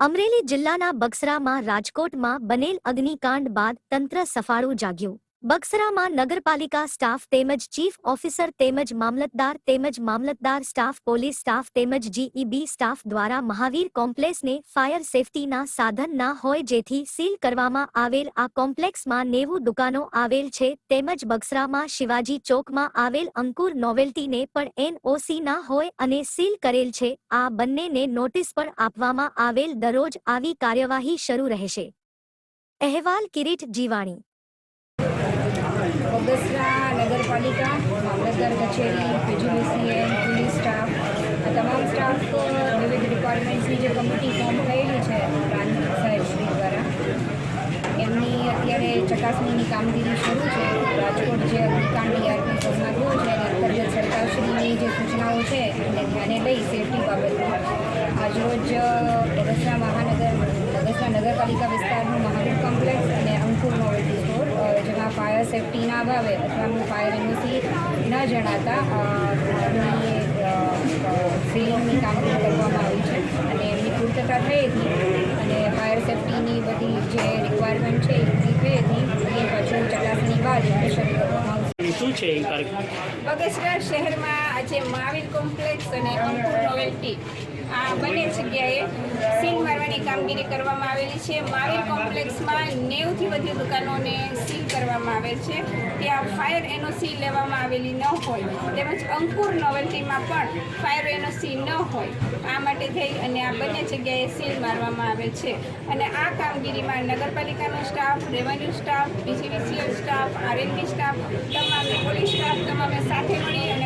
અમરેલી જિલ્લાના બક્સરામાં રાજકોટમાં બનેલ અગ્નિકાંડ બાદ તંત્ર સફાળું જાગ્યું. બક્સરામાં નગરપાલિકા સ્ટાફ તેમજ ચીફ ઓફિસર તેમજ મામલતદાર તેમજ મામલતદાર સ્ટાફ, પોલીસ સ્ટાફ તેમજ જીઈબી સ્ટાફ દ્વારા મહાવીર કોમ્પ્લેક્સને ફાયર સેફટીના સાધન ના હોય જેથી સીલ કરવામાં આવેલ આ કોમ્પ્લેક્સમાં નેવું દુકાનો આવેલ છે. તેમજ બક્સરામાં શિવાજી ચોકમાં આવેલ અંકુર નોવેલ્ટીને પણ એનઓસી ના હોય અને સીલ કરેલ છે. આ બંનેને નોટિસ પણ આપવામાં આવેલ દરરોજ આવી કાર્યવાહી શરૂ રહેશે. અહેવાલ કિરીટ જીવાણી બગસરા નગરપાલિકા, મામલતદાર કચેરી પીજીવીસીએલ પોલીસ સ્ટાફ, આ તમામ સ્ટાફ વિવિધ ડિપાર્ટમેન્ટ્સની જે કમિટી ફોર્મ થયેલી છે, પ્રાંત સાહેબ દ્વારા, એમની અત્યારે ચકાસણીની કામગીરી શરૂ છે. રાજકોટ જે અગ્નિકાંડ ડીઆરપી ફોર્મમાં થયો છે એના અંતર્ગત સરકારશ્રીની જે સૂચનાઓ છે એને ધ્યાને લઈ સેફટી બાબતમાં આજરોજ બગસરા મહાનગર બગસરા નગરપાલિકા વિસ્તારનું મહાવીર કોમ્પ્લેક્સ અને અંકુર નોવેલ્ટી સ્ટોર અ, જેમાં ફાયર સેફટીના અભાવે અથવા ફાયર એનઓસી ન જણાતા ફિલિંગની કામગીરી કરવામાં આવી છે. અને એમની પૂર્તતા થઈ હતી અને ફાયર સેફટીની બધી જે રિક્વાયરમેન્ટ છે એ થઈ હતી એ પછી ચકાસણી બાદ એમને શરૂ કરવામાં આવશે. શું છે એ કાર્યક્રમ? બગસરા શહેરમાં આજે મહાવીર કોમ્પ્લેક્સ અને અંકુર નોવેલ્ટી આ બંને જગ્યાએ કામગીરી કરવામાં આવેલી છે. મહાવીર કોમ્પ્લેક્સમાં નેવથી વધુ દુકાનોને સીલ કરવામાં આવેલ છે. ત્યાં ફાયર એનઓસી લેવામાં આવેલી ન હોય તેમજ અંકુર નોવેલ્ટીમાં પણ ફાયર એનઓસી ન હોય. આ માટે થઈ અને આ બંને જગ્યાએ સીલ મારવામાં આવે છે. અને આ કામગીરીમાં નગરપાલિકાનો staff, revenue staff, BGVCL staff, RNB staff, તમામ પોલીસ સ્ટાફ, તમામે સાથે મળી અને